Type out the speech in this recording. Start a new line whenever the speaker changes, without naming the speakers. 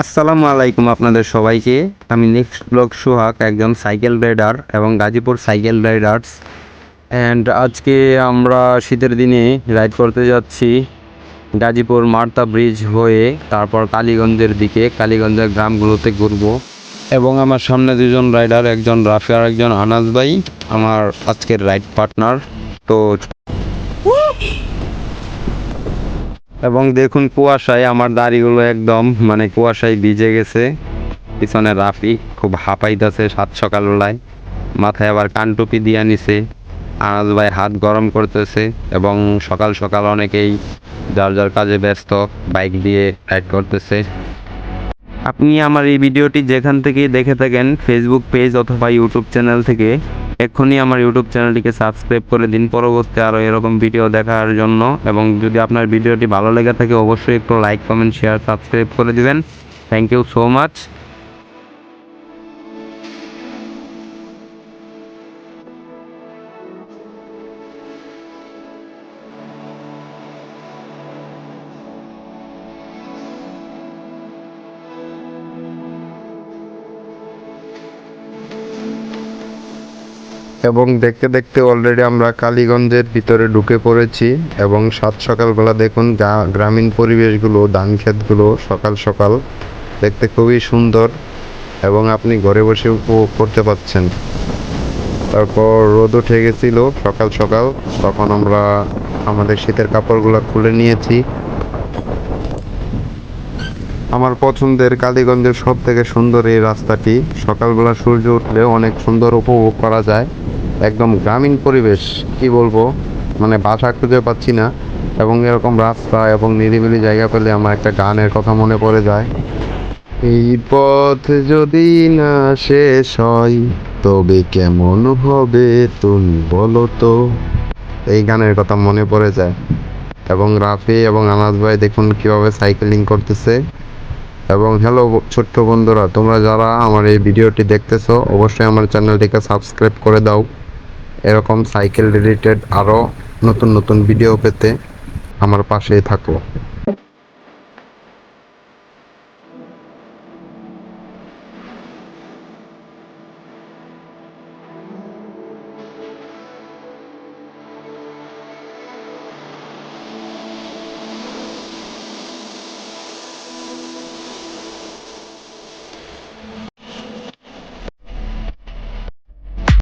আসসালামু আলাইকুম আপনাদের সবাইকে। আমি নেক্সট ব্লগ সোহাগ, একজন সাইকেল রাইডার এবং গাজীপুর সাইকেল রাইডার্স। অ্যান্ড আজকে আমরা শীতের দিনে রাইড করতে যাচ্ছি গাজীপুর মার্তা ব্রিজ হয়ে, তারপর কালীগঞ্জের দিকে, কালীগঞ্জের গ্রামগুলোতে ঘুরবো। এবং আমার সামনে দুজন রাইডার, একজন রাফি আর একজন আনাজ ভাই, আমার আজকের রাইড পার্টনার। তো এবং দেখুন কুয়াশায় আমার দাড়িগুলো একদম মানে কুয়াশায় ভিজে গেছে। পিছনে রাফি খুব হাঁপাইতেছে সাত সকালবেলায় মাথায় আবার কানটুপি দিয়ে নিছে। আনাজ ভাই হাত গরম করতেছে এবং সকাল সকাল অনেকেই যার যার কাজে ব্যস্ত বাইক দিয়ে রাইড করতেছে। আপনি আমার এই ভিডিওটি যেখান থেকে দেখে থাকেন ফেসবুক পেজ অথবা ইউটিউব চ্যানেল থেকে এক্ষুনি আমার ইউটিউব চ্যানেলটিকে সাবস্ক্রাইব করে দিন। পরবর্তী আরও এরকম ভিডিও দেখার জন্য এবং যদি আপনার ভিডিওটি ভালো লেগে থাকে, অবশ্যই একটু লাইক কমেন্ট শেয়ার সাবস্ক্রাইব করে দিবেন। থ্যাংক ইউ সো মাচ
এবং দেখতে দেখতে অলরেডি আমরা কালীগঞ্জের ভিতরে ঢুকে পড়েছি এবং সাত সকালবেলা দেখুন গ্রামীণ পরিবেশগুলো ধান ক্ষেতগুলো সকাল সকাল দেখতে খুবই সুন্দর এবং আপনি ঘরে বসে উপভোগ করতে পাচ্ছেন। তারপর রোদ উঠে গেছিল সকাল সকাল, তখন আমরা আমাদের শীতের কাপড়গুলো খুলে নিয়েছি। আমার পছন্দের কালীগঞ্জের সব থেকে সুন্দর এই রাস্তাটি। সকালবেলা সূর্য উঠলে অনেক সুন্দর উপভোগ করা যায়। একদম গ্রামীণ পরিবেশ, কি বলব? মানে বাসা খুঁজে পাচ্ছি না। এবং এরকম রাস্তা এবং নিরিবিলি জায়গা পেলে আমার একটা গানের কথা মনে পড়ে যায়। এই পথ যদি না শেষ হয়, তবে কেমন হবে তুমি বলো তো? এই গানের কথা মনে পড়ে যায়। এবং রাফি এবং আনাজ ভাই দেখুন কীভাবে সাইকেলিং করতেছে। এবং হ্যালো ছোট্ট বন্ধুরা, তোমরা যারা আমার এই ভিডিওটি দেখতেছো, অবশ্যই আমার চ্যানেলটিকে সাবস্ক্রাইব করে দাও। এরকম সাইকেল রিলেটেড আরও নতুন নতুন ভিডিও পেতে আমার পাশেই থাকো।